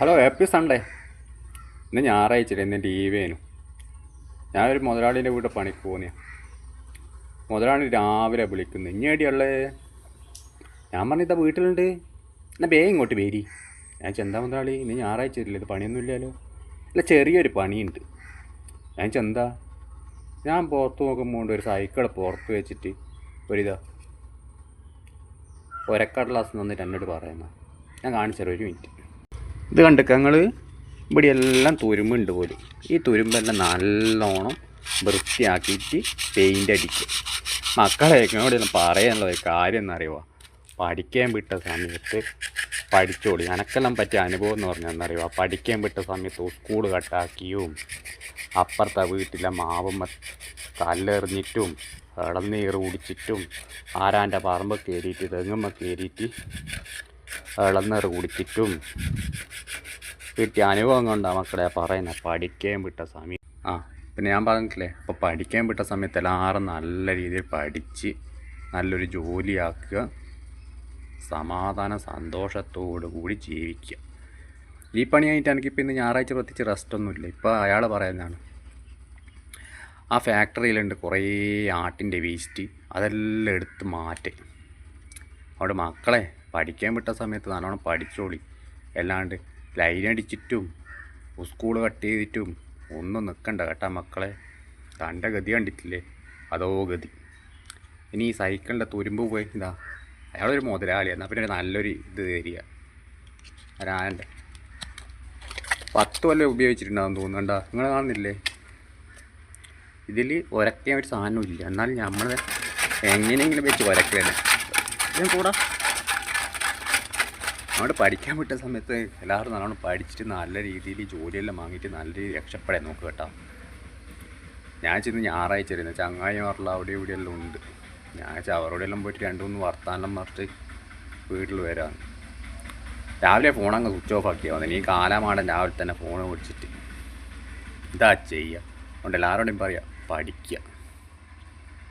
Hello happy Sunday ഇന്ന് ഞായറാഴ്ച ഇന്ന് ടി വിയേനു ഞാനൊരു മുതലാളീന്റെ വീട്ടിൽ പണിക്ക് പോകുന്ന മുതലാളി രാവിലെ വിളിക്കുന്നു ഇങ്ങേടിയുള്ളത് ഞാൻ പറഞ്ഞിതാ വീട്ടിലുണ്ട്. എന്നെ ബേ ഇങ്ങോട്ട് വേരി. ഞാൻ ചെന്താ മുതലാളി ഇന്ന് ഞായറാഴ്ച ഇല്ല ഇത് പണിയൊന്നുമില്ലല്ലോ അല്ല ചെറിയൊരു പണിയുണ്ട്. ഞാൻ ചെന്താ ഞാൻ പുറത്ത് നോക്കുമ്പോൾ ഒരു സൈക്കിൾ പുറത്ത് വെച്ചിട്ട് ഒരിതാ. ഒരക്കടലാസ് തന്നിട്ട് എന്നോട് പറയുന്ന ഞാൻ കാണിച്ചു തരാം ഒരു മിനിറ്റ് ഇത് കണ്ടിക്ക നിങ്ങൾ ഇവിടെ എല്ലാം തുരുമ്പുണ്ട് പോലും. ഈ തുരുമ്പെല്ലാം നല്ലോണം വൃത്തിയാക്കിയിട്ട് പെയിന്റ് അടിക്കുക. മക്കളെയൊക്കെ ഒന്നും പറയാനുള്ള കാര്യം എന്നറിയുമോ പഠിക്കാൻ വിട്ട സമയത്ത് പഠിച്ചോളി. എനക്കെല്ലാം പറ്റിയ അനുഭവം എന്ന് പറഞ്ഞാൽ എന്നറിയുമോ പഠിക്കാൻ വിട്ട സമയത്ത് സ്കൂൾ കട്ടാക്കിയും അപ്പുറത്തെ വീട്ടിലെ മാവുമ്മ കല്ലെറിഞ്ഞിട്ടും ഇളനീർ കുടിച്ചിട്ടും ആരാന്റെ പറമ്പ് കയറിയിട്ട് തെങ്ങുമ്മ കയറിയിട്ട് ഇളനീർ കുടിച്ചിട്ടും കിട്ടിയ അനുഭവം കൊണ്ടാണ് മക്കളെ പറയുന്നത് പഠിക്കാൻ വിട്ട സമയം. ആ പിന്നെ ഞാൻ പറഞ്ഞിട്ടില്ലേ അപ്പോൾ പഠിക്കാൻ വിട്ട സമയത്ത് എല്ലാവരും നല്ല രീതിയിൽ പഠിച്ച് നല്ലൊരു ജോലിയാക്കുക. സമാധാന സന്തോഷത്തോടു കൂടി ജീവിക്കുക. ഈ പണിയായിട്ട് എനിക്കിപ്പോൾ ഇന്ന് ഞായറാഴ്ച പ്രത്യേകിച്ച് ഒന്നുമില്ല ഇപ്പോൾ അയാൾ പറയുന്നതാണ് ആ ഫാക്ടറിയിലുണ്ട് കുറേ ആട്ടിന്റെ വേസ്റ്റ് അതെല്ലാം എടുത്ത് മാറ്റി. അവിടെ മക്കളെ പഠിക്കാൻ വിട്ട സമയത്ത് നല്ലോണം പഠിച്ചോളി. അല്ലാണ്ട് ലൈൻ അടിച്ചിട്ടും സ്കൂൾ കട്ട് ചെയ്തിട്ടും ഒന്നും നിൽക്കണ്ട കേട്ടാ മക്കളെ. തന്റെ ഗതി കണ്ടിട്ടില്ലേ? അതോ ഗതി. ഇനി ഈ സൈക്കിളിന്റെ തുരുമ്പ് പോയി. ഇതാ അയാളൊരു മുതലാളി എന്നാൽ പിന്നെ നല്ലൊരു ഇത് തരിക. ഒരാന്റെ പത്ത് കൊല്ലം ഉപയോഗിച്ചിട്ടുണ്ടാവും തോന്നണ്ട നിങ്ങൾ കാണുന്നില്ലേ? ഇതിൽ ഒരക്കാൻ ഒരു സാധനവും ഇല്ല. എന്നാലും നമ്മൾ എങ്ങനെയെങ്കിലും വെച്ച് ഒരക്കലേ ഞാൻ കൂടാ. അവിടെ പഠിക്കാൻ വിട്ട സമയത്ത് എല്ലാവരും നല്ലോണം പഠിച്ചിട്ട് നല്ല രീതിയിൽ ജോലിയെല്ലാം വാങ്ങിയിട്ട് നല്ല രീതിയിൽ രക്ഷപ്പെടാൻ നോക്കുക കേട്ടോ. ഞാൻ ചെന്ന് ഞായറാഴ്ച വരുന്നത് ചങ്ങായിമാരുള്ള അവിടെ ഇവിടെ എല്ലാം ഉണ്ട്. ഞാൻ അവരോടെ എല്ലാം പോയിട്ട് രണ്ട് മൂന്ന് വർത്താനം പറഞ്ഞിട്ട് വീട്ടിൽ വരാം. രാവിലെ ഫോൺ അങ്ങ് സ്വിച്ച് ഓഫ് ആക്കിയാൽ മതി. ഈ കാലമാടൻ രാവിലെ തന്നെ ഫോൺ വിളിച്ചിട്ട്. ഇതാ ചെയ്യുക അതുകൊണ്ട് എല്ലാവരോടും പറയാം പഠിക്കുക